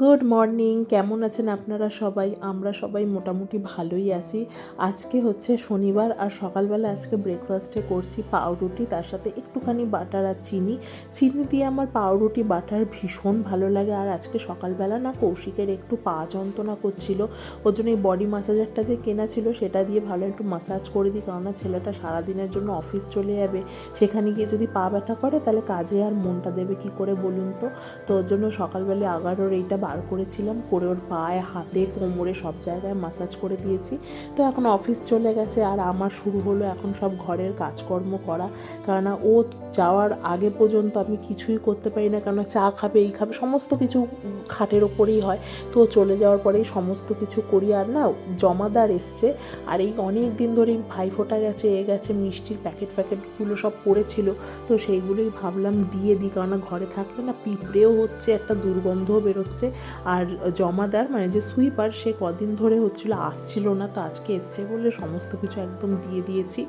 Good morning. কেমন আছেন আপনারা সবাই? আমরা সবাই মোটামুটি ভালোই আছি। আজকে হচ্ছে শনিবার আর সকালবেলা আজকে ব্রেকফাস্টে করছি পাউরুটি। তার সাথে একটুখানি বাটার আর চিনি। চিনি দিয়ে আমার পাউরুটি বাটার ভীষণ ভালো লাগে। আর আজকে সকালবেলা না কৌশিকের একটু পা যন্ত্রণা করছিল। ওর জন্য এই বডি মাসাজারটা যে কেনা ছিল সেটা দিয়ে ভালো একটু মাসাজ করে দিই। কেননা ছেলেটা সারাদিনের জন্য অফিস চলে যাবে। সেখানে গিয়ে যদি পা ব্যথা করে তাহলে কাজে আর মনটা দেবে কি করে বলুন তো? তো ওর জন্য সকালবেলা আগারোর এইটা বার করেছিলাম, করে ওর পায়ে, হাতে, কোমরে সব জায়গায় মাসাজ করে দিয়েছি। তো এখন অফিস চলে গেছে আর আমার শুরু হলো এখন সব ঘরের কাজকর্ম করা। কেননা ও যাওয়ার আগে পর্যন্ত আমি কিছুই করতে পারি না, কেননা চা খাবে, এই খাবে, সমস্ত কিছু খাটের ওপরেই হয়। তো চলে যাওয়ার পরেই সমস্ত কিছু করি আর না, জমাদার এসছে। আর এই অনেক দিন ধরেই ভাইফোঁটা গেছে, এ গেছে, মিষ্টির প্যাকেট ফ্যাকেটগুলো সব পড়েছিল। তো সেইগুলোই ভাবলাম দিয়ে দিই, কেননা ঘরে থাকলে না পিঁপড়েও হচ্ছে একটা দুর্গন্ধও বেরোচ্ছে। আর জমাদার মানে যে সুইপার সে কদিন ধরে হচ্ছিল, আসছিল না, তো আজকে এসছে বলে সমস্ত কিছু একদম দিয়ে দিয়েছি।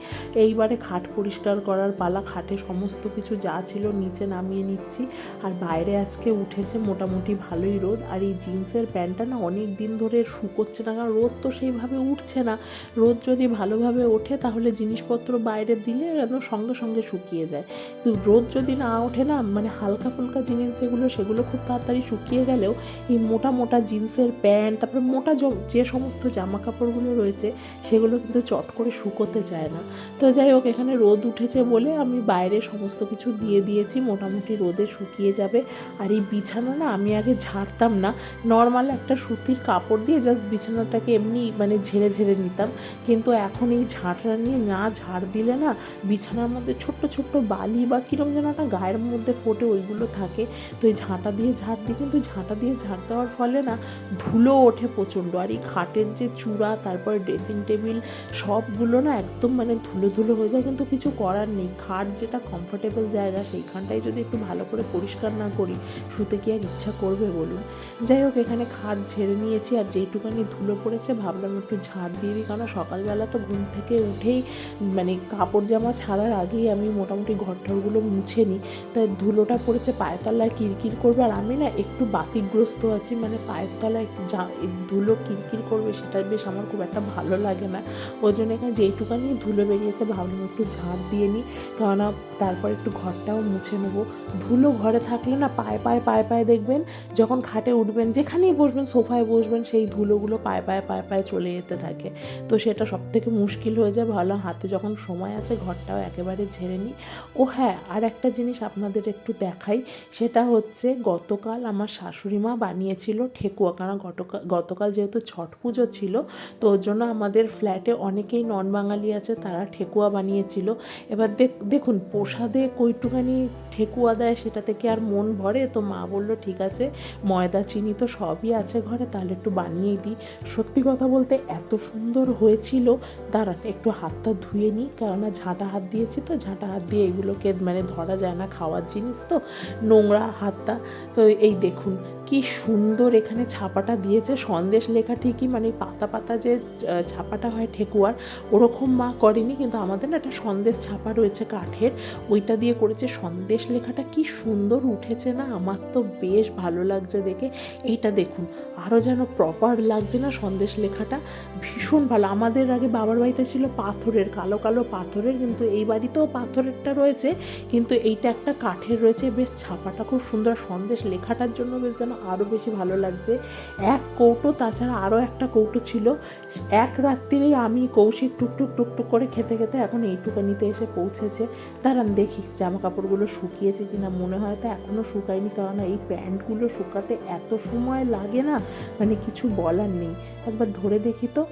এইবারে খাট পরিষ্কার করার পালা, খাটে সমস্ত কিছু যা ছিল নিচে নামিয়ে নিচ্ছি। আর বাইরে আজকে উঠেছে মোটামুটি ভালোই রোদ। আর এই জিন্সের প্যান্টটা না অনেক দিন ধরে শুকোচ্ছে না, কারণ রোদ তো সেইভাবে উঠছে না। রোদ যদি ভালোভাবে ওঠে, তাহলে জিনিসপত্র বাইরে দিলে একদম সঙ্গে সঙ্গে শুকিয়ে যায়। কিন্তু রোদ যদি না ওঠে না মানে হালকা ফুলকা জিনিস যেগুলো, সেগুলো খুব তাড়াতাড়ি শুকিয়ে গেলেও এই মোটা মোটা জিন্সের প্যান্ট, তারপরে মোটা যে সমস্ত জামা কাপড়গুলো রয়েছে, সেগুলো কিন্তু চট করে শুকোতে চায় না। তো যাই হোক, এখানে রোদ উঠেছে বলে আমি বাইরে সমস্ত কিছু দিয়ে দিয়েছি, মোটামুটি রোদে শুকিয়ে যাবে। আর এই বিছানা না, আমি আগে ঝাড়তাম না। নর্মাল একটা সুতির কাপড় দিয়ে জাস্ট বিছানাটাকে এমনি মানে ঝেড়ে ঝেড়ে নিতাম। কিন্তু এখন এই ঝাঁটরা নিয়ে না ঝাড় দিলে না, বিছানার মধ্যে ছোট্ট ছোট্ট বালি বা কীরকম যেন একটা গায়ের মধ্যে ফোটে, ওইগুলো থাকে। তো এই ঝাঁটা দিয়ে ঝাড় দিই, কিন্তু ঝাঁটা দিয়ে দেওয়ার ফলে না ধুলো ওঠে প্রচণ্ড। আর এই খাটের যে চূড়া, তারপর ড্রেসিং টেবিল সবগুলো না একদম মানে ধুলো ধুলো হয়ে যায়, কিন্তু কিছু করার নেই। খাট যেটা কমফোর্টেবল জায়গা, সেইখানটাই যদি একটু ভালো করে পরিষ্কার না করি, শুতে কি আর ইচ্ছা করবে বলুন? যাই হোক, এখানে খাট ঝেড়ে নিয়েছি, আর যেইটুকানি ধুলো পড়েছে ভাবলাম একটু ঝাড় দিয়ে দিই, কারণ সকালবেলা তো ঘুম থেকে উঠেই মানে কাপড় জামা ছাড়ার আগেই আমি মোটামুটি ঘরঠরগুলো মুছে নিই। তাই ধুলোটা পড়েছে পায়ের তলায় কিরকির করবে, আর আমি না একটু বাতিগ্রস্ত আছি মানে পায়ের তলায় যা ধুলো কিরকির করবে সেটা বেশ আমার খুব একটা ভালো লাগে না। ওই জন্য এখানে যেইটুকানি ধুলো বেরিয়েছে ভাবলাম একটু ঝাঁট দিয়ে নিই, কেননা তারপর একটু ঘরটাও মুছে নেব। ধুলো ঘরে থাকলে না পায়ে পায়ে পায়ে পায়ে দেখবেন যখন খাটে উঠবেন, যেখানেই বসবেন, সোফায় বসবেন, সেই ধুলোগুলো পায়ে পায়ে পায়ে পায়ে চলে যেতে থাকে। তো সেটা সব থেকে মুশকিল হয়ে যায়, ভালো হাতে যখন সময় আছে ঘরটাও একেবারে ঝেড়ে নিই। ও হ্যাঁ আর একটা জিনিস আপনাদের একটু দেখাই, সেটা হচ্ছে গতকাল আমার শাশুড়ি মা বানিয়েছিল ঠেকুয়া। কারণ গতকাল গতকাল যেহেতু ছট পুজো ছিল, তো ওর জন্য আমাদের ফ্ল্যাটে অনেকেই নন বাঙালি আছে, তারা ঠেকুয়া বানিয়েছিল। এবার দেখ, দেখুন, প্রসাদে কইটুখানি ঠেকুয়া দেয়, সেটা থেকে আর মন ভরে? তো মা বলল, ঠিক আছে, ময়দা, চিনি তো সবই আছে ঘরে, তাহলে একটু বানিয়েই দিই। সত্যি কথা বলতে এত সুন্দর হয়েছিল। দাঁড়ান, একটু হাতটা ধুয়ে নিই, কেননা ঝাঁটা হাত দিয়েছি তো, ঝাঁটা হাত দিয়ে এগুলোকে মানে ধরা যায় না খাওয়ার জিনিস তো, নোংরা হাতটা। তো এই দেখুন, কি সুন্দর এখানে ছাপাটা দিয়েছে। সন্দেশ লেখা ঠিকই মানে পাতা পাতা যে ছাপাটা হয় ঠেকুয়ার, ওরকম মা করেনি, কিন্তু আমাদের না একটা সন্দেশ ছাপা রয়েছে কাঠের, ওইটা দিয়ে করেছে। সন্দেশ লেখাটা কি সুন্দর উঠেছে না, আমার তো বেশ ভালো লাগছে দেখে। এইটা দেখুন আরও যেন প্রপার লাগছে না সন্দেশ লেখাটা। ভীষণ ভালো, আমাদের আগে বাবার বাড়িতে ছিল পাথরের, কালো কালো পাথরের, কিন্তু এই বাড়িতেও পাথরেরটা রয়েছে, কিন্তু এইটা একটা কাঠের রয়েছে, বেশ ছাপাটা খুব সুন্দর। সন্দেশ লেখাটার জন্য বেশ যেন বেশি ভালো লাগছে। এক কৌটো, তাছাড়া আরও একটা কৌটো ছিল। এক রাত্রিরেই আমি কৌশিক টুকটুক টুকটুক করে খেতে খেতে এখন এইটুকানিতে এসে পৌঁছেছে। দাঁড়ান দেখি জামা কাপড়গুলো শুকিয়েছে কিনা, মনে হয় তো এখনও শুকায়নি কারণ এই প্যান্টগুলো শুকাতে এত সময় লাগে না মানে কিছু বলার নেই। একবার ধরে দেখি তো।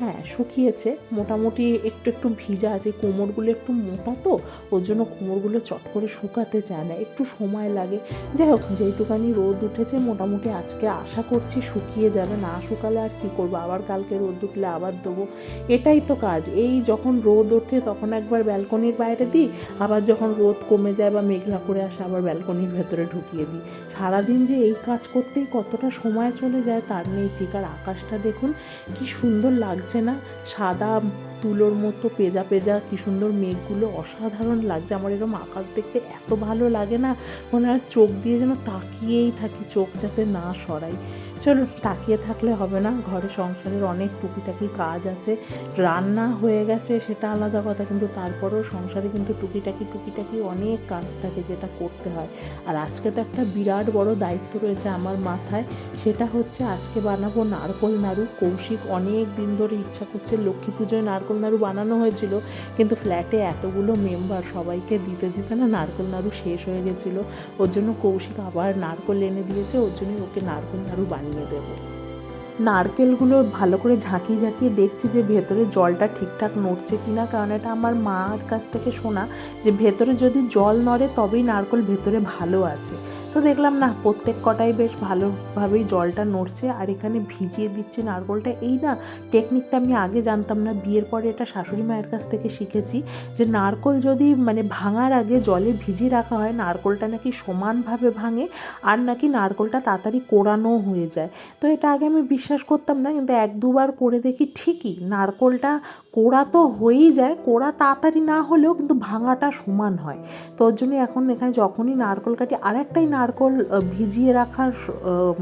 হ্যাঁ শুকিয়েছে। মোটামুটি একটু একটু ভিজা আছে। কোমরগুলো একটু মোটা তো, ওর জন্য কোমরগুলো চট করে শুকাতে চায় না। একটু সময় লাগে। যাই হোক, যেইটুকানি রোদ উঠেছে, মোটামুটি আজকে আশা করছি শুকিয়ে যাবে। না শুকালে আর কি করব? আবার কালকে রোদ উঠলে আবার দেবো এটাই তো কাজ। এই যখন রোদ ওঠে, তখন একবার ব্যালকনির বাইরে দিই। আবার যখন রোদ কমে যায় বা মেঘলা করে আসে, আবার ব্যালকনির ভেতরে ঢুকিয়ে দিই। সারাদিন যে এই কাজ করতেই কতটা সময় চলে যায়, তার নেই ঠিক। আর আকাশটা দেখুন, কি সুন্দর লাগছে। না? সাদা তুলোর মতো পেজা পেজা, কি সুন্দর মেঘগুলো অসাধারণ লাগছে। আমার এরকম আকাশ দেখতে এত ভালো লাগে না, মনে হয় চোখ দিয়ে যেন তাকিয়েই থাকি, চোখ যাতে না সরাই। চলুন তাকিয়ে থাকলে হবে না, ঘরে সংসারের অনেক টুকিটাকি কাজ আছে, রান্না হয়ে গেছে সেটা আলাদা কথা, কিন্তু তারপরেও সংসারে কিন্তু টুকিটাকি টুকিটাকি অনেক কাজ থাকে যেটা করতে হয়। আর আজকে তো একটা বিরাট বড় দায়িত্ব রয়েছে আমার মাথায়, সেটা হচ্ছে আজকে বানাবো নারকোল নাড়ু। কৌশিক অনেক দিন ধরে ইচ্ছা করছে লক্ষ্মী পুজোয় নারকোল নাড়ু বানানো হয়েছিল, কিন্তু ফ্ল্যাটে এতগুলো মেম্বার সবাইকে দিতে দিতে না নারকেল নাড়ু শেষ হয়ে গেছিল। ওর জন্য কৌশিক আবার নারকোল এনে দিয়েছে, ওর জন্যই ওকে নারকেল নাড়ু বানিয়ে দেবো। নারকেলগুলো ভালো করে ঝাঁকিয়ে ঝাঁকিয়ে দেখছি যে ভেতরে জলটা ঠিকঠাক নড়ছে কি না কারণ এটা আমার মার কাছ থেকে শোনা যে ভেতরে যদি জল নড়ে তবেই নারকেল ভেতরে ভালো আছে। তো দেখলাম না, প্রত্যেক কটাই বেশ ভালোভাবেই জলটা নড়ছে আর এখানে ভিজিয়ে দিচ্ছে নারকেলটা। এই না টেকনিকটা আমি আগে জানতাম না, বিয়ের পরে এটা শাশুড়ি মায়ের কাছ থেকে শিখেছি যে নারকেল যদি মানে ভাঙার আগে জলে ভিজিয়ে রাখা হয়, নারকেলটা নাকি সমানভাবে ভাঙে আর নাকি নারকেলটা তাড়াতাড়ি কোড়ানো হয়ে যায়। তো এটা আগে আমি বিশ্বাস করতাম না কিন্তু এক দুবার করে দেখি ঠিকই নারকোলটা কোড়া তো হয়েই যায় কোড়া তাড়াতাড়ি না হলেও কিন্তু ভাঙাটা সমান হয়। তো ওর জন্য এখন এখানে যখনই নারকেল কাটি আরেকটাই নারকেল আহ, ভিজিয়ে রাখার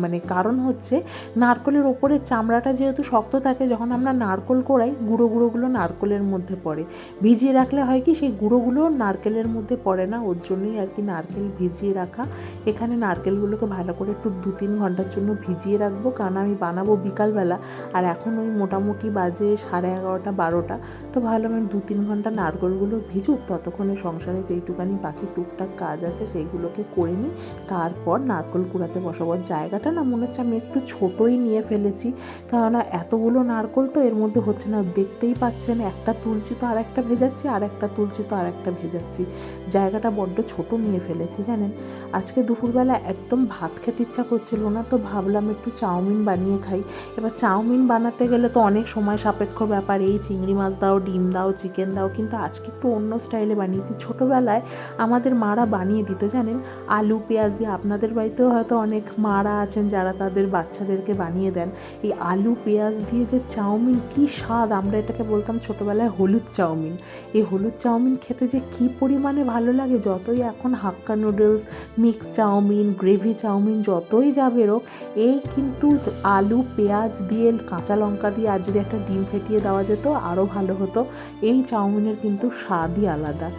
মানে কারণ হচ্ছে নারকোলের ওপরের চামড়াটা যেহেতু শক্ত থাকে যখন আমরা নারকোল কোড়াই গুঁড়ো গুঁড়োগুলো নারকোলের মধ্যে পড়ে। ভিজিয়ে রাখলে হয় কি সেই গুঁড়োগুলো নারকেলের মধ্যে পড়ে না ওর জন্যই আর কি নারকেল ভিজিয়ে রাখা। এখানে নারকেলগুলোকে ভালো করে একটু দু তিন ঘণ্টার জন্য ভিজিয়ে রাখব কারণ আমি বানাবো বিকালবেলা। আর এখন ওই মোটামুটি বাজে সাড়ে এগারোটা, বারোটা। তো ভাবলাম আমি দু তিন ঘণ্টা নারকেলগুলো ভিজুক, ততক্ষণে সংসারে যেইটুকানি বাকি টুকটাক কাজ আছে সেইগুলোকে করে নিই। তারপর নারকল কুড়াতে বসাবো। জায়গাটা না মনে হচ্ছে আমি একটু ছোটোই নিয়ে ফেলেছি। কেননা এতগুলো নারকেল তো এর মধ্যে হচ্ছে না, দেখতেই পাচ্ছেন একটা তুলছি তো আর একটা ভেজাচ্ছি আর একটা তুলছি তো আর একটা ভেজাচ্ছি। জায়গাটা বড্ড ছোট নিয়ে ফেলেছি, জানেন? আজকে দুপুরবেলা একদম ভাত খেতে ইচ্ছা করছিল না, তো ভাবলাম একটু চাউমিন বানিয়ে খাই। এবার চাউমিন বানাতে গেলে তো অনেক সময় সাপেক্ষ ব্যাপার, এই চিংড়ি মাছ দাও, ডিম দাও, চিকেন দাও, কিন্তু আজকে একটু অন্য স্টাইলে বানিয়েছি। ছোটোবেলায় আমাদের মারা বানিয়ে দিত, জানেন? আলু, পেঁয়াজ দিয়ে। আপনাদের বাড়িতেও হয়তো অনেক মারা আছেন যারা তাদের বাচ্চাদেরকে বানিয়ে দেন। এই আলু, পেঁয়াজ দিয়ে যে চাউমিন, কি স্বাদ! আমরা এটাকে বলতাম ছোটোবেলায় হলুদ চাউমিন। এই হলুদ চাউমিন খেতে যে কি পরিমাণে ভালো লাগে, যতই এখন hakka noodles mix chowmein, gravy chowmein, যতই যা বেরোক, এই কিন্তু আলু পেঁয়াজ দিয়ে কাঁচা লঙ্কা দিয়ে আর যদি একটা ডিম ফেটিয়ে দেওয়া যেত, আরও ভালো হতো। এই চাউমিনের কিন্তু স্বাদই আলাদা।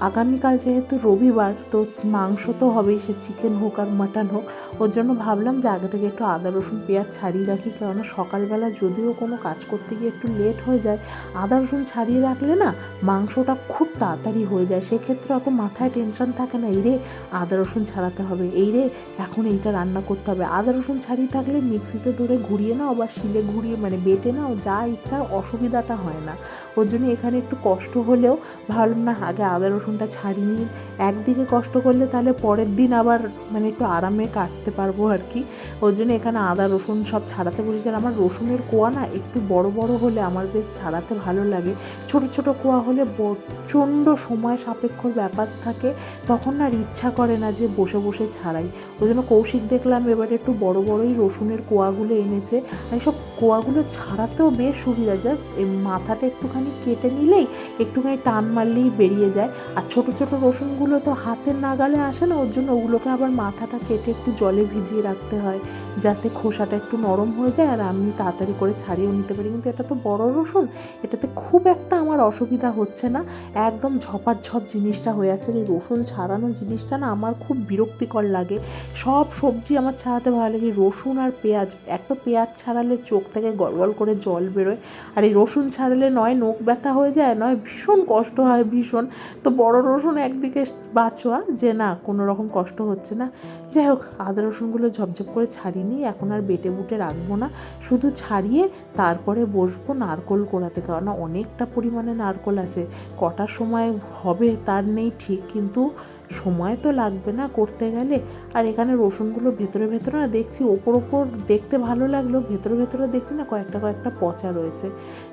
আগামীকাল যেহেতু রবিবার, তো মাংস তো হবেই, সে চিকেন হোক আর মাটন হোক। ওর জন্য ভাবলাম যে আগে থেকে একটু আদা, রসুন, পেঁয়াজ ছাড়িয়ে রাখি, কেননা সকালবেলা যদিও কোনো কাজ করতে গিয়ে একটু লেট হয়ে যায়, আদা, রসুন ছাড়িয়ে রাখলে না মাংসটা খুব তাড়াতাড়ি হয়ে যায়। সেক্ষেত্রে অত মাথায় টেনশন থাকে না, এই রে আদা, রসুন ছাড়াতে হবে, এই রে এখন এইটা রান্না করতে হবে। আদা, রসুন ছাড়িয়ে থাকলে মিক্সিতে ধরে ঘুরিয়ে নাও বা শিলে ঘুরিয়ে মানে বেটে নাও, যা ইচ্ছা অসুবিধাটা হয় না। ওর জন্য এখানে একটু কষ্ট হলেও ভাবলাম না, আগে আদা রসুনটা ছাড়িয়ে নিই একদিকে কষ্ট করলে তাহলে পরের দিন আবার মানে একটু আরামে কাটতে পারব আর কি। ওর জন্য এখানে আদা, রসুন সব ছাড়াতে বসেছি। আর আমার রসুনের কোয়া না একটু বড় বড় হলে আমার বেশ ছাড়াতে ভালো লাগে। ছোট ছোট কোয়া হলে প্রচণ্ড সময় সাপেক্ষর ব্যাপার থাকে। তখন আর ইচ্ছা করে না যে বসে বসে ছাড়াই। ওই জন্য কৌশিক দেখলাম এবারে একটু বড় বড়ই রসুনের কোয়াগুলো এনেছে। আর এইসব কোয়াগুলো ছাড়াতেও বেশ সুবিধা। জাস্ট মাথাটা একটুখানি কেটে নিলেই একটুখানি টান মারলেই বেরিয়ে যায়। আর ছোট ছোট রসুনগুলো তো হাতের নাগালে আসে না, ওর জন্য ওগুলোকে আবার মাথাটা কেটে একটু জলে ভিজিয়ে রাখতে হয়, যাতে খোসাটা একটু নরম হয়ে যায় আর আমি তাড়াতাড়ি করে ছাড়িয়েও নিতে পারি। কিন্তু এটা তো বড় রসুন, এটাতে খুব একটা আমার অসুবিধা হচ্ছে না। একদম ঝপাঝপ জিনিসটা হয়ে আছে এই রসুন ছাড়ানো জিনিসটা না আমার খুব বিরক্তিকর লাগে। সব সবজি আমার ছাড়াতে ভালো লাগে, রসুন আর পেঁয়াজ, এক তো পেঁয়াজ ছাড়ালে চোখ থেকে গলগল করে জল বেরোয়, আর এই রসুন ছাড়ালে নয় নোক ব্যথা হয়ে যায়, নয়, ভীষণ কষ্ট হয়, ভীষণ। তো বড় রসুন একদিকে বাঁচোয়া যে না, কোনো রকম কষ্ট হচ্ছে না। যাই হোক, আদা রসুনগুলো ঝপঝপ করে ছাড়িয়ে এখন আর বেটে বুটে রাখব না। শুধু ছাড়িয়ে তারপরে বসবো নারকোল কোড়াতে কারণ অনেকটা পরিমাণে নারকোল আছে। কটার সময় হবে তার নেই ঠিক, কিন্তু সময় তো লাগবে না করতে গেলে। আর এখানে রসুনগুলো ভেতরে ভেতরে না দেখছি, ওপর ওপর দেখতে ভালো লাগল, ভেতরে ভেতরে দেখছি না কয়েকটা কয়েকটা পচা রয়েছে।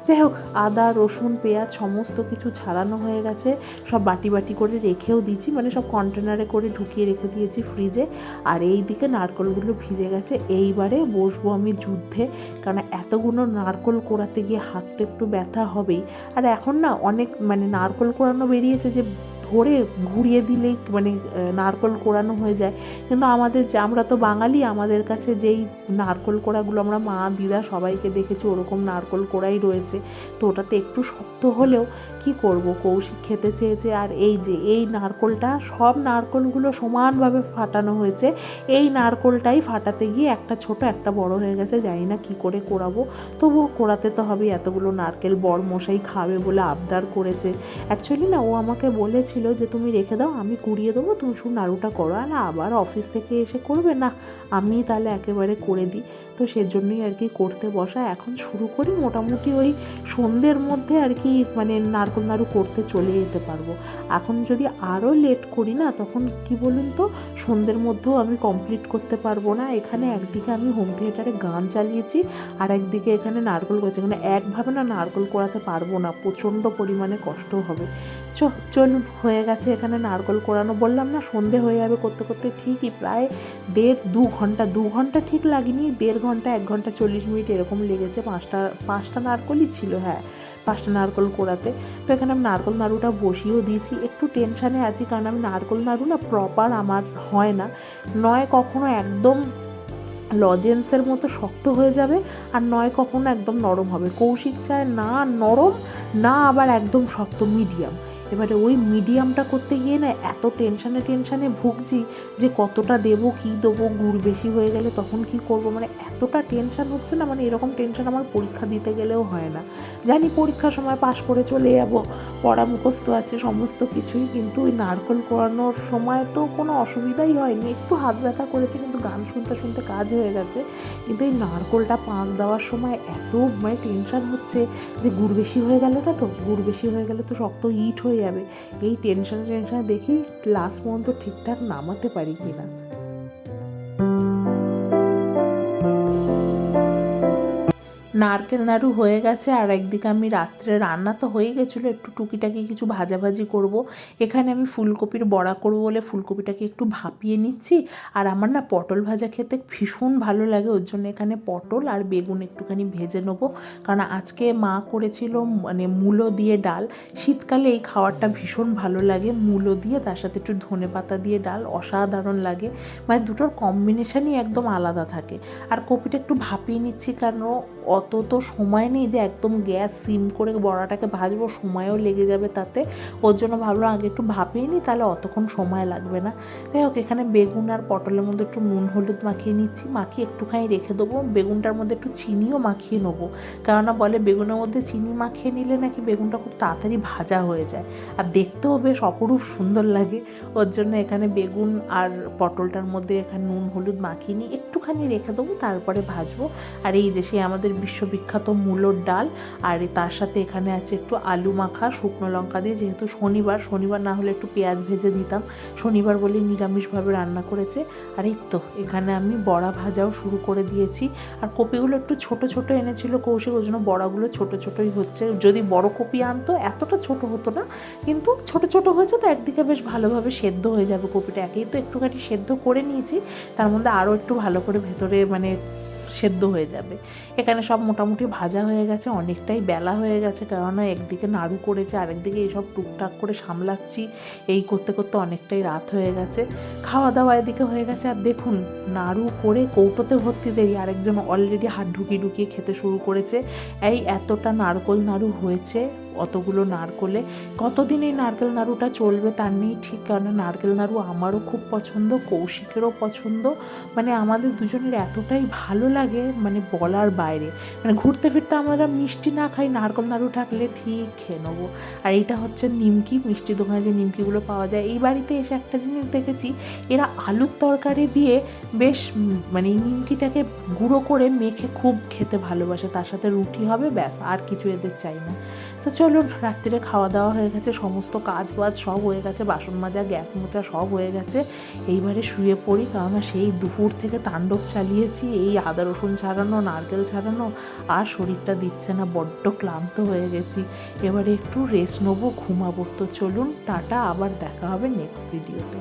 যাই হোক, আদা, রসুন, পেঁয়াজ সমস্ত কিছু ছাড়ানো হয়ে গেছে। সব বাটি বাটি করে রেখেও দিয়েছি মানে সব কন্টেনারে করে ঢুকিয়ে রেখে দিয়েছি ফ্রিজে আর এই দিকে নারকলগুলো ভিজে গেছে। এইবারে বসবো আমি যুদ্ধে, কারণ এতগুলো নারকল কোড়াতে গিয়ে হাত তো একটু ব্যথা হবেই। আর এখন না অনেক মানে নারকল কোড়ানো বেরিয়েছে যে ধরে ঘুরিয়ে দিলেই মানে নারকল কোড়ানো হয়ে যায়। কিন্তু আমাদের যে, আমরা তো বাঙালি, আমাদের কাছে যেই নারকল কোড়াগুলো আমরা মা, দিদা সবাইকে দেখেছি, ওরকম নারকল কোড়াই রয়েছে। তো ওটাতে একটু শক্ত হলেও কি করব? কৌশিক খেতে চেয়েছে। আর এই যে, এই নারকলটা, সব নারকলগুলো সমানভাবে ফাটানো হয়েছে। এই নারকলটাই ফাটাতে গিয়ে একটা ছোট, একটা বড় হয়ে গেছে। জানি না কি করে কোড়াবো তবুও কোড়াতে তো হবে, এতগুলো নারকেল বড় মশাই খাবে বলে আবদার করেছে। অ্যাকচুয়ালি না, ও আমাকে বলেছিল যে তুমি রেখে দাও, আমি কুড়িয়ে দেবো, তুমি শুধু নাড়ুটা করো। আর আবার অফিস থেকে এসে করবে না। আমি তাহলে একেবারে করে দিই। তো সেজন্যই আর কি করতে বসা। এখন শুরু করি, মোটামুটি ওই সন্ধ্যের মধ্যে আর কি মানে নারকল নাড়ু করতে চলে যেতে পারব। এখন যদি আরও লেট করি না, তখন কি বলুন তো, সন্ধ্যের মধ্যেও আমি কমপ্লিট করতে পারব না। এখানে একদিকে আমি হোম থিয়েটারে গান চালিয়েছি, আর একদিকে এখানে নারকল করেছি। মানে একভাবে না নারকল করাতে পারব না। প্রচণ্ড পরিমাণে কষ্ট হবে। চ চলুন হয়ে গেছে এখানে নারকল কোরানো। বললাম, না, সন্ধে হয়ে যাবে করতে করতে ঠিকই প্রায় দেড়, দু ঘণ্টা দু ঘণ্টা ঠিক লাগেনি। দেড় ঘণ্টা, এক ঘণ্টা চল্লিশ মিনিট এরকম লেগেছে। পাঁচটা পাঁচটা নারকলই ছিল হ্যাঁ পাঁচটা নারকল কোড়াতে তো এখানে আমি নারকল নাড়ুটা বসিয়েও দিয়েছি। একটু টেনশানে আছি কারণ আমি নারকল নাড়ু না প্রপার আমার হয় না। নয় কখনো একদম লজেন্সের মতো শক্ত হয়ে যাবে আর নয় কখনো একদম নরম হবে। কৌশিক চায় না নরম, না আবার একদম শক্ত মিডিয়াম। এবারে ওই মিডিয়ামটা করতে গিয়ে না এত টেনশানে টেনশানে ভুগছি যে কতটা দেবো, কী দেবো, গুড় বেশি হয়ে গেলে তখন কি করব? মানে এতটা টেনশান হচ্ছে না মানে এরকম টেনশন আমার পরীক্ষা দিতে গেলেও হয় না। জানি পরীক্ষার সময় পাশ করে চলে যাব, পড়া মুখস্থ আছে, সমস্ত কিছুই, কিন্তু ওই নারকল কোরানোর সময় তো কোনো অসুবিধাই হয়নি। একটু হাত ব্যথা করেছে, কিন্তু গান শুনতে শুনতে কাজ হয়ে গেছে। কিন্তু এই নারকলটা পাক দেওয়ার সময় এত মানে টেনশন হচ্ছে যে গুড় বেশি হয়ে গেল না তো? গুড় বেশি হয়ে গেলে তো শক্ত ইট হয়ে যাবে। এই টেনশনে টেনশনে দেখি লাস্ট পর্যন্ত ঠিকঠাক নামাতে পারি কিনা। নারকেল নাড়ু হয়ে গেছে, আর একদিকে আমি রাত্রে রান্না তো হয়ে গেছিল, একটু টুকিটাকি কিছু ভাজাভাজি করব। এখানে আমি ফুলকপির বড়া করব বলে ফুলকপিটাকে একটু ভাপিয়ে নিচ্ছি, আর আমার না পটল ভাজা খেতে ভীষণ ভালো লাগে, ওর জন্য এখানে পটল আর বেগুন একটুখানি ভেজে নেব। কারণ আজকে মা করেছিল মানে মূলো দিয়ে ডাল, শীতকালে এই খাওয়ারটা ভীষণ ভালো লাগে, মূলো দিয়ে, তার সাথে একটু ধনে পাতা দিয়ে ডাল অসাধারণ লাগে। মানে দুটোর কম্বিনেশনই একদম আলাদা থাকে। আর কপিটা একটু ভাপিয়ে নিচ্ছি, কারণ অত তো সময় নেই যে একদম গ্যাস, সিম করে বড়াটাকে ভাজবো, সময়ও লেগে যাবে তাতে। ওর জন্য ভাবলাম আগে একটু ভাপিয়ে নিই, তাহলে অতক্ষণ সময় লাগবে না। যাই হোক, এখানে বেগুন আর পটলের মধ্যে একটু নুন, হলুদ মাখিয়ে নিচ্ছি। মাখিয়ে একটুখানি রেখে দেবো। বেগুনটার মধ্যে একটু চিনিও মাখিয়ে নেব। কেননা বলে বেগুনের মধ্যে চিনি মাখিয়ে নিলে নাকি বেগুনটা খুব তাড়াতাড়ি ভাজা হয়ে যায়। আর দেখতেও বেশ অপরূপ সুন্দর লাগে। ওর জন্য এখানে বেগুন আর পটলটার মধ্যে এখানে নুন, হলুদ মাখিয়ে নিই একটুখানি রেখে দেবো, তারপরে ভাজবো। আর এই যে সেই আমাদের বিশ্ববিখ্যাত মূলোর ডাল। আর তার সাথে এখানে আছে একটু আলু মাখা, শুকনো লঙ্কা দিয়ে। যেহেতু শনিবার শনিবার না হলে একটু পেঁয়াজ ভেজে দিতাম শনিবার বলে নিরামিষভাবে রান্না করেছে। আর এই তো, এখানে আমি বড়া ভাজাও শুরু করে দিয়েছি। আর কপিগুলো একটু ছোট ছোট এনেছিল কৌশিক, ওই জন্য বড়াগুলো ছোট, ছোটই হচ্ছে। যদি বড় কপি আনতো, এতটা ছোট হতো না। কিন্তু ছোট ছোট হয়েছে তো একদিকে বেশ ভালোভাবে সেদ্ধ হয়ে যাবে কপিটা। একেই তো একটুখানি সেদ্ধ করে নিয়েছি। তার মধ্যে আরও একটু ভালো করে ভেতরে মানে সেদ্ধ হয়ে যাবে। এখানে সব মোটামুটি ভাজা হয়ে গেছে, অনেকটাই বেলা হয়ে গেছে। কেননা একদিকে নাড়ু করেছে, আরেকদিকে এইসব টুকটাক করে সামলাচ্ছি। এই করতে করতে অনেকটাই রাত হয়ে গেছে। খাওয়া দাওয়া এদিকে হয়ে গেছে। আর দেখুন, নাড়ু করে কৌটোতে ভর্তি দেরি আরেকজন অলরেডি হাত ঢুকিয়ে ঢুকিয়ে খেতে শুরু করেছে। এই এতটা নারকল নাড়ু হয়েছে। অতগুলো নারকলে। কতদিন এই নারকেল নাড়ুটা চলবে তার নেই ঠিক কারণ নারকেল নাড়ু আমারও খুব পছন্দ, কৌশিকেরও পছন্দ। মানে আমাদের দুজনের এতটাই ভালো লাগে মানে বলার বাইরে। মানে ঘুরতে ফিরতে আমরা মিষ্টি না খাই, নারকেল নাড়ু থাকলে ঠিক খেয়ে নেব। আর এটা হচ্ছে নিমকি, মিষ্টি দোকানে যে নিমকিগুলো পাওয়া যায়। এই বাড়িতে এসে একটা জিনিস দেখেছি, এরা আলুর তরকারি দিয়ে বেশ মানে নিমকিটাকে গুঁড়ো করে মেখে খুব খেতে ভালোবাসে। তার সাথে রুটি হবে, ব্যাস, আর কিছু এদের চাই না। তো চলুন রাত্রিরে খাওয়া দাওয়া হয়ে গেছে, সমস্ত কাজ বাজ সব হয়ে গেছে, বাসন মাজা, গ্যাস মোচা সব হয়ে গেছে। এইবারে শুয়ে পড়ি, কারণ সেই দুপুর থেকে তাণ্ডব চালিয়েছি, এই আদা, রসুন ছাড়ানো, নারকেল ছাড়ানো, আর শরীরটা দিচ্ছে না, বড্ড ক্লান্ত হয়ে গেছি। এবারে একটু রেস্ট নেব, ঘুমাবো। তো চলুন, টাটা, আবার দেখা হবে নেক্সট ভিডিওতে